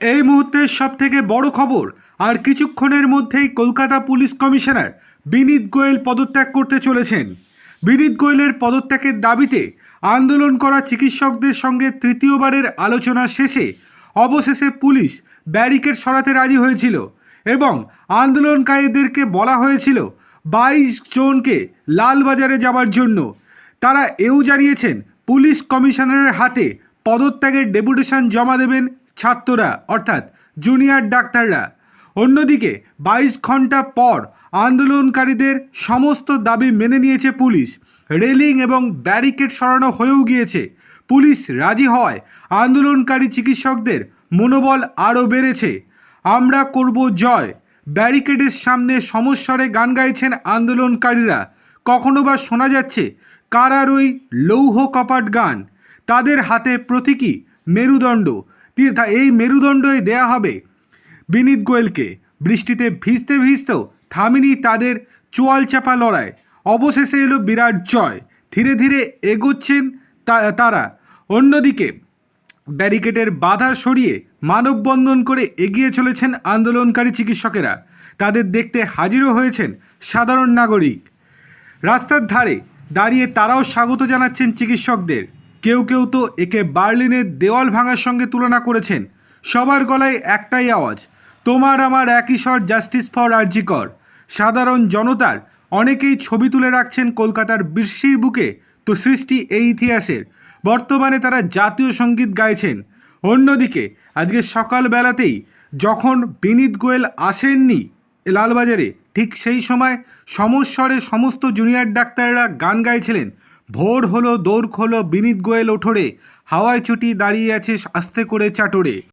এই মুহূর্তের সব থেকে বড় খবর, আর কিছুক্ষণের মধ্যেই কলকাতা পুলিশ কমিশনার বিনীত গোয়েল পদত্যাগ করতে চলেছেন। বিনীত গোয়েলের পদত্যাগের দাবিতে আন্দোলন করা চিকিৎসকদের সঙ্গে তৃতীয়বারের আলোচনা শেষে অবশেষে পুলিশ ব্যারিকেড সরাতে রাজি হয়েছিল এবং আন্দোলনকারীদেরকে বলা হয়েছিল বাইশ জনকে লালবাজারে যাওয়ার জন্য। তারা এও জানিয়েছেন, পুলিশ কমিশনারের হাতে পদত্যাগের ডেপুটেশন জমা দেবেন ছাত্ররা, অর্থাৎ জুনিয়র ডাক্তাররা। অন্যদিকে, বাইশ ঘণ্টা পর আন্দোলনকারীদের সমস্ত দাবি মেনে নিয়েছে পুলিশ। রেলিং এবং ব্যারিকেড সরানো হয়েও গিয়েছে। পুলিশ রাজি হওয়ায় আন্দোলনকারী চিকিৎসকদের মনোবল আরও বেড়েছে। আমরা করব জয়। ব্যারিকেডের সামনে সমস্বরে গান গাইছেন আন্দোলনকারীরা। কখনো বা শোনা যাচ্ছে কারার ওই লৌহ কপাট গান। তাদের হাতে প্রতীকী মেরুদণ্ড। এই মেরুদণ্ডই দেয়া হবে। বিনীত গোয়েলকে বৃষ্টিতে ভিজতে ভিজতেও থামেনি তাদের চোয়াল চাপা লড়াই। অবশেষে এলো বিরাট জয়। ধীরে ধীরে এগোচ্ছেন তারা। অন্যদিকে ব্যারিকেডের বাধা সরিয়ে মানববন্ধন করে এগিয়ে চলেছেন আন্দোলনকারী চিকিৎসকেরা। তাদের দেখতে হাজিরও হয়েছেন সাধারণ নাগরিক। রাস্তার ধারে দাঁড়িয়ে তারাও স্বাগত জানাচ্ছেন চিকিৎসকদের। কেউ কেউ তো একে বার্লিনের দেওয়াল ভাঙার সঙ্গে তুলনা করেছেন। সবার গলায় একটাই আওয়াজ, তোমার আমার একই স্বর জাস্টিস ফর আরজিকর সাধারণ জনতার অনেকেই ছবি তুলে রাখছেন কলকাতার বৃষ্টির বুকে, তো সৃষ্টি এই ইতিহাসের। বর্তমানে তারা জাতীয় সংগীত গাইছেন। অন্যদিকে, আজকে সকালবেলাতেই যখন বিনীত গোয়েল আসেননি লালবাজারে, ঠিক সেই সময় সমস্বরে সমস্ত জুনিয়র ডাক্তাররা গান গাইছিলেন। ভোর হলো দৌড় খোলো বিনীত গোয়েল ওঠোরে। হাওয়ায় চুটি দাঁড়িয়ে আছে আস্তে করে চাটরে।